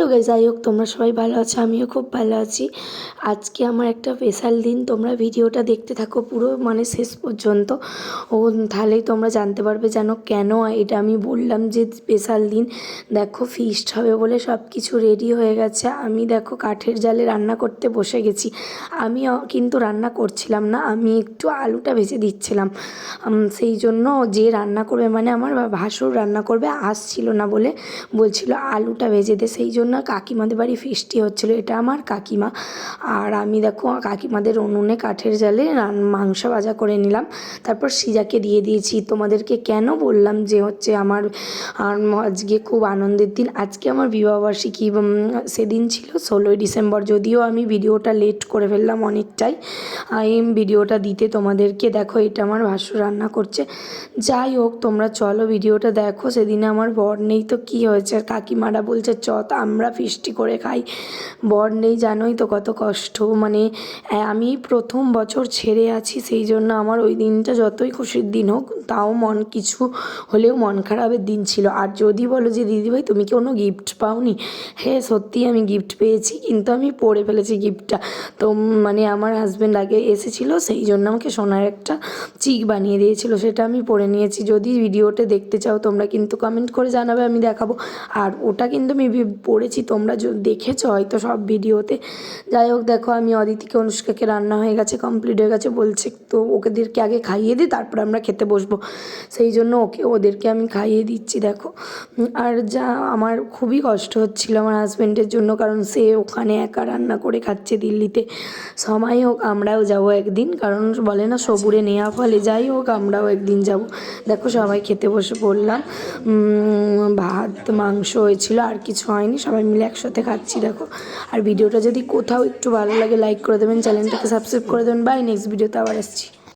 Hello guys যাই হোক, তোমরা সবাই ভালো আছো, আমিও খুব ভালো আছি। আজকে আমার একটা স্পেশাল দিন, তোমরা ভিডিওটা দেখতে থাকো পুরো মানে শেষ পর্যন্ত। ও তাহলেই তোমরা জানতে পারবে যেন কেন এটা আমি বললাম যে স্পেশাল দিন। দেখো ফিস্ট হবে বলে সব কিছু রেডি হয়ে গেছে। আমি দেখো, কাঠের জালে রান্না করতে বসে গেছি। আমি কিন্তু রান্না করছিলাম না, আমি একটু আলুটা ভেজে দিচ্ছিলাম। সেই জন্য যে রান্না করবে মানে আমার ভাসুর রান্না করবে, আসছিল না বলে বলছিল আলুটা ভেজে দে। সেই জন্য কাকিমাদের বাড়ি ফিস্টি হচ্ছিল, এটা আমার কাকিমা। আর আমি দেখো, কাকিমাদের উনুনে কাঠের জালে মাংস ভাজা করে নিলাম। তারপর সিজাকে দিয়ে দিয়েছি। তোমাদেরকে কেন বললাম যে হচ্ছে আমার আজকে খুব আনন্দের দিন। আজকে আমার বিবাহবার্ষিকী সেদিন ছিল ষোলোই ডিসেম্বর। যদিও আমি ভিডিওটা লেট করে ফেললাম অনেকটাই। আমি ভিডিওটা দিতে তোমাদেরকে দেখো, এটা আমার ভাসুর রান্না করছে। যাই হোক, তোমরা চলো ভিডিওটা দেখো। সেদিনে আমার বর নেই তো কী হয়েছে? আর কাকিমারা বলছে চ তা আমরা ফিস্টি করে খাই। বর নেই জানোই তো কত কষ্ট। মানে আমি প্রথম বছর ছেড়ে আছি, সেই জন্য আমার ওই দিনটা যতই খুশির দিন হোক, তাও মন কিছু হলেও মন খারাপের দিন ছিল। আর যদি বলো যে দিদিভাই তুমি কি কোনো গিফট পাওনি? হ্যাঁ সত্যিই আমি গিফট পেয়েছি, কিন্তু আমি পড়ে ফেলেছি গিফটটা তো মানে আমার হাজব্যান্ড আগে এসেছিল, সেই জন্য আমাকে সোনার একটা চিক বানিয়ে দিয়েছিল, সেটা আমি পরে নিয়েছি। যদি ভিডিওটা দেখতে চাও, তোমরা কিন্তু কমেন্ট করে জানাবে, আমি দেখাবো। আর ওটা কিন্তু আমি ভি- পড়েছি তোমরা দেখেছ হয়তো সব ভিডিওতে। যাই হোক দেখো আমি অদিতিকে অনুষ্কাকে রান্না হয়ে গেছে কমপ্লিট হয়ে গেছে বলছে তো ওকেদেরকে আগে খাইয়ে দিই তারপর আমরা খেতে বসবো। সেই জন্য ওকে ওদেরকে আমি খাইয়ে দিচ্ছি দেখো। আর যা আমার খুবই কষ্ট হচ্ছিল আমার হাজব্যান্ডের জন্য কারণ সে ওখানে একা রান্না করে খাচ্ছে দিল্লিতে। সময় হোক আমরাও যাব একদিন কারণ বলে না সবুরে নেওয়া ফলে যাই হোক আমরাও একদিন যাব। দেখো সবাই খেতে বসে উম, ভাত মাংস হয়েছিল আর কিছু হয়নি সবাই মিলে একসাথে খাচ্ছি, দেখো। আর ভিডিওটা যদি কোথাও একটু ভালো লাগে লাইক করে দেবেন, চ্যানেলটাকে সাবস্ক্রাইব করে দেবেন। বাই নেক্সট ভিডিওতে আবার আসছি।